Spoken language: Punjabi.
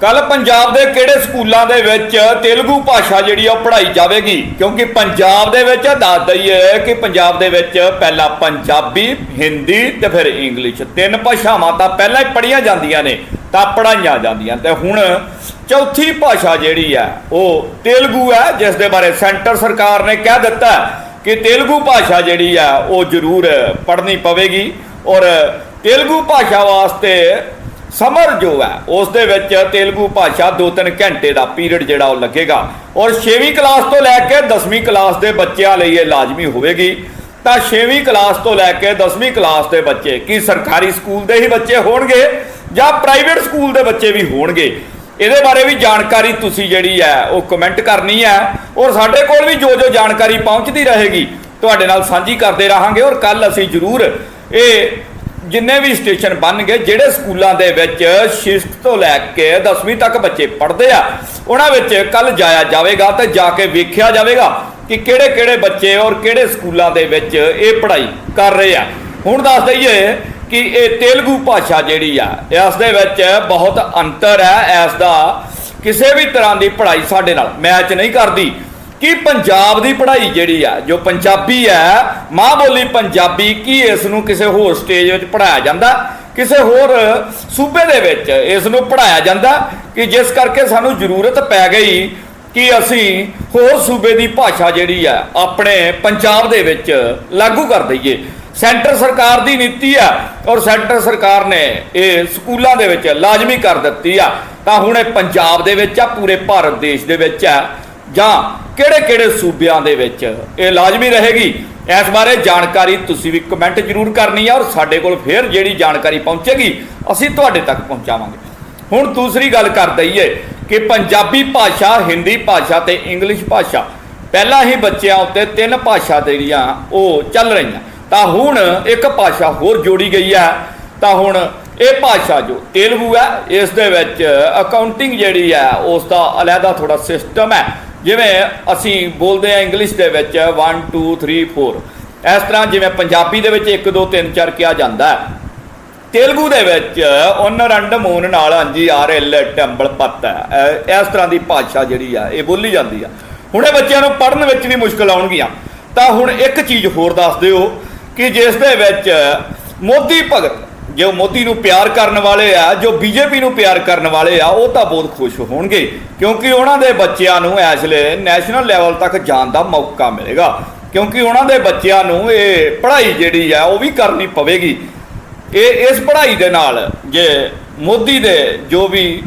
ਕੱਲ ਪੰਜਾਬ ਦੇ ਕਿਹੜੇ ਸਕੂਲਾਂ ਦੇ ਵਿੱਚ ਤੇਲਗੂ ਭਾਸ਼ਾ ਜਿਹੜੀ ਆ ਉਹ ਪੜ੍ਹਾਈ ਜਾਵੇਗੀ? ਕਿਉਂਕਿ ਪੰਜਾਬ ਦੇ ਵਿੱਚ ਦੱਸ ਦਈਏ ਕਿ ਪੰਜਾਬ ਦੇ ਵਿੱਚ ਪਹਿਲਾਂ ਪੰਜਾਬੀ, ਹਿੰਦੀ ਤੇ ਫਿਰ ਇੰਗਲਿਸ਼ ਤਿੰਨ ਭਾਸ਼ਾਵਾਂ ਤਾਂ ਪਹਿਲਾਂ ਹੀ ਪੜ੍ਹੀਆਂ ਜਾਂਦੀਆਂ ਨੇ, ਤਾਂ ਪੜ੍ਹਾਈਆਂ ਜਾਂਦੀਆਂ ਤੇ ਹੁਣ ਚੌਥੀ ਭਾਸ਼ਾ ਜਿਹੜੀ ਆ, ਉਹ ਤੇਲਗੂ ਹੈ ਜਿਸ ਦੇ ਬਾਰੇ ਸੈਂਟਰ ਸਰਕਾਰ ਨੇ ਕਹਿ ਦਿੱਤਾ ਕਿ ਤੇਲਗੂ ਭਾਸ਼ਾ ਜਿਹੜੀ ਆ, ਉਹ ਜ਼ਰੂਰ ਪੜ੍ਹਨੀ ਪਵੇਗੀ। ਔਰ ਤੇਲਗੂ ਭਾਸ਼ਾ ਵਾਸਤੇ ਸਮਰ ਜੋ ਹੈ, ਉਸ ਦੇ ਵਿੱਚ ਤੇਲਗੂ ਭਾਸ਼ਾ 2-3 ਘੰਟੇ ਦਾ ਪੀਰੀਅਡ ਜਿਹੜਾ ਉਹ ਲੱਗੇਗਾ। ਔਰ 6ਵੀਂ ਕਲਾਸ ਤੋਂ ਲੈ ਕੇ 10ਵੀਂ ਕਲਾਸ ਦੇ ਬੱਚਿਆਂ ਲਈ ਇਹ ਲਾਜ਼ਮੀ ਹੋਵੇਗੀ। ਤਾਂ 6ਵੀਂ ਕਲਾਸ ਤੋਂ ਲੈ ਕੇ 10ਵੀਂ ਕਲਾਸ ਦੇ ਬੱਚੇ ਕੀ ਸਰਕਾਰੀ ਸਕੂਲ ਦੇ ਹੀ ਬੱਚੇ ਹੋਣਗੇ ਜਾਂ ਪ੍ਰਾਈਵੇਟ ਸਕੂਲ ਦੇ ਬੱਚੇ ਵੀ ਹੋਣਗੇ? ਇਹਦੇ ਬਾਰੇ ਵੀ ਜਾਣਕਾਰੀ ਤੁਸੀਂ ਜਿਹੜੀ ਹੈ, ਉਹ ਕਮੈਂਟ ਕਰਨੀ ਹੈ। ਔਰ ਸਾਡੇ ਕੋਲ ਵੀ ਜੋ ਜੋ ਜਾਣਕਾਰੀ ਪਹੁੰਚਦੀ ਰਹੇਗੀ, ਤੁਹਾਡੇ ਨਾਲ ਸਾਂਝੀ ਕਰਦੇ ਰਹਾਂਗੇ। ਔਰ ਕੱਲ ਅਸੀਂ ਜ਼ਰੂਰ ਇਹ ਜਿੰਨੇ ਵੀ ਸਟੇਸ਼ਨ ਬਣ ਗਏ, ਜਿਹੜੇ ਸਕੂਲਾਂ ਦੇ ਵਿੱਚ ਸ਼ਿਸ਼ਤ ਤੋਂ ਲੈ ਕੇ 10ਵੀਂ ਤੱਕ ਬੱਚੇ ਪੜ੍ਹਦੇ ਆ, ਉਹਨਾਂ ਵਿੱਚ ਕੱਲ ਜਾਇਆ ਜਾਵੇਗਾ ਤੇ ਜਾ ਕੇ ਵੇਖਿਆ ਜਾਵੇਗਾ ਕਿ ਕਿਹੜੇ ਕਿਹੜੇ ਬੱਚੇ ਔਰ ਕਿਹੜੇ ਸਕੂਲਾਂ ਦੇ ਵਿੱਚ ਇਹ ਪੜ੍ਹਾਈ ਕਰ ਰਹੇ ਆ। ਹੁਣ ਦੱਸ ਦਈਏ ਕਿ ਇਹ ਤੇਲਗੂ ਭਾਸ਼ਾ ਜਿਹੜੀ ਆ, ਇਸ ਦੇ ਵਿੱਚ ਬਹੁਤ ਅੰਤਰ ਹੈ, ਇਸ ਦਾ ਕਿਸੇ ਵੀ ਤਰ੍ਹਾਂ ਦੀ ਪੜ੍ਹਾਈ ਸਾਡੇ ਨਾਲ ਮੈਚ ਨਹੀਂ ਕਰਦੀ। ਕਿ ਪੰਜਾਬ ਦੀ ਪੜ੍ਹਾਈ ਜਿਹੜੀ ਆ, ਜੋ ਪੰਜਾਬੀ ਹੈ ਮਾਂ ਬੋਲੀ ਪੰਜਾਬੀ ਕੀ ਇਸ ਨੂੰ ਕਿਸੇ ਹੋਰ ਸਟੇਜ ਵਿੱਚ ਪੜਾਇਆ ਜਾਂਦਾ? ਕਿਸੇ ਹੋਰ ਸੂਬੇ ਦੇ ਵਿੱਚ ਇਸ ਨੂੰ ਪੜਾਇਆ ਜਾਂਦਾ? ਕਿ ਜਿਸ ਕਰਕੇ ਸਾਨੂੰ ਜ਼ਰੂਰਤ ਪੈ ਗਈ ਕਿ ਅਸੀਂ ਹੋਰ ਸੂਬੇ ਦੀ ਭਾਸ਼ਾ ਜਿਹੜੀ ਆ, ਆਪਣੇ ਪੰਜਾਬ ਦੇ ਵਿੱਚ ਲਾਗੂ ਕਰ ਦਈਏ। ਸੈਂਟਰ ਸਰਕਾਰ ਦੀ ਨੀਤੀ ਆ ਔਰ ਸੈਂਟਰ ਸਰਕਾਰ ਨੇ ਇਹ ਸਕੂਲਾਂ ਦੇ ਵਿੱਚ ਲਾਜ਼ਮੀ ਕਰ ਦਿੱਤੀ ਆ। ਤਾਂ ਹੁਣ ਇਹ ਪੰਜਾਬ ਦੇ ਵਿੱਚ ਆ, ਪੂਰੇ ਭਾਰਤ ਦੇਸ਼ ਦੇ ਵਿੱਚ ਆ। ਜਾਂ ਕਿਹੜੇ-ਕਿਹੜੇ ਸੂਬਿਆਂ ਦੇ ਵਿੱਚ ਇਹ ਲਾਜ਼ਮੀ ਰਹੇਗੀ? ਇਸ ਬਾਰੇ ਜਾਣਕਾਰੀ ਤੁਸੀਂ ਵੀ ਕਮੈਂਟ ਜ਼ਰੂਰ ਕਰਨੀ ਹੈ ਔਰ ਸਾਡੇ ਕੋਲ ਫਿਰ ਜਿਹੜੀ ਜਾਣਕਾਰੀ ਪਹੁੰਚੇਗੀ, ਅਸੀਂ ਤੁਹਾਡੇ ਤੱਕ ਪਹੁੰਚਾਵਾਂਗੇ। ਹੁਣ ਦੂਸਰੀ ਗੱਲ ਕਰ ਦਈਏ ਕਿ ਪੰਜਾਬੀ ਭਾਸ਼ਾ, ਹਿੰਦੀ ਭਾਸ਼ਾ ਤੇ ਇੰਗਲਿਸ਼ ਭਾਸ਼ਾ, ਪਹਿਲਾਂ ਹੀ ਬੱਚਿਆਂ ਉੱਤੇ ਤਿੰਨ ਭਾਸ਼ਾ ਜਿਹੜੀਆਂ ਉਹ ਚੱਲ ਰਹੀਆਂ। ਤਾਂ ਹੁਣ ਇੱਕ ਭਾਸ਼ਾ ਹੋਰ ਜੋੜੀ ਗਈ ਹੈ, ਤਾਂ ਹੁਣ ਇਹ ਭਾਸ਼ਾ ਜੋ ਤੇਲਗੂ ਹੈ, ਇਸ ਦੇ ਵਿੱਚ ਅਕਾਊਂਟਿੰਗ ਜਿਹੜੀ ਹੈ, ਉਸ ਦਾ ਅਲੱਗਾ ਥੋੜਾ ਸਿਸਟਮ ਹੈ। ਜਿਵੇਂ ਅਸੀਂ ਬੋਲਦੇ ਆ ਇੰਗਲਿਸ਼ ਦੇ ਵਿੱਚ 1 2 3 4 ਇਸ ਤਰ੍ਹਾਂ ਜਿਵੇਂ ਪੰਜਾਬੀ ਦੇ ਵਿੱਚ 1 2 3 4 ਕਿਹਾ ਜਾਂਦਾ ਹੈ। ਤੇਲਗੂ ਦੇ ਵਿੱਚ ਉਨ ਰੰਡ ਮੂਨ ਨਾਲ, ਹਾਂਜੀ ਆਰ ਐਲ ਟੰਬਲ ਪੱਤ ਹੈ। ਇਸ ਤਰ੍ਹਾਂ ਦੀ ਭਾਸ਼ਾ ਜਿਹੜੀ ਆ, ਇਹ ਬੋਲੀ ਜਾਂਦੀ ਆ। ਹੁਣ ਇਹ ਬੱਚਿਆਂ ਨੂੰ ਪੜ੍ਹਨ ਵਿੱਚ ਵੀ ਮੁਸ਼ਕਲ ਆਉਣਗੀਆਂ। ਤਾਂ ਹੁਣ ਇੱਕ ਚੀਜ਼ ਹੋਰ ਦੱਸ ਦਿਓ ਕਿ ਜਿਸ ਦੇ ਵਿੱਚ ਮੋਦੀ ਭਗਤ ਜੋ ਮੋਦੀ ਨੂੰ ਪਿਆਰ ਕਰਨ ਵਾਲੇ ਆ, ਜੋ ਬੀਜੇਪੀ ਨੂੰ ਪਿਆਰ ਕਰਨ ਵਾਲੇ ਆ, ਉਹ ਤਾਂ ਬਹੁਤ ਖੁਸ਼ ਹੋਣਗੇ। ਕਿਉਂਕਿ ਉਹਨਾਂ ਦੇ ਬੱਚਿਆਂ ਨੂੰ ਇਸ ਵੇਲੇ ਨੈਸ਼ਨਲ ਲੈਵਲ ਤੱਕ ਜਾਣ ਦਾ ਮੌਕਾ ਮਿਲੇਗਾ। ਕਿਉਂਕਿ ਉਹਨਾਂ ਦੇ ਬੱਚਿਆਂ ਨੂੰ ਇਹ ਪੜ੍ਹਾਈ ਜਿਹੜੀ ਆ, ਉਹ ਵੀ ਕਰਨੀ ਪਵੇਗੀ। ਇਹ, ਇਸ ਪੜ੍ਹਾਈ ਦੇ ਨਾਲ ਜੇ ਮੋਦੀ ਦੇ ਜੋ ਵੀ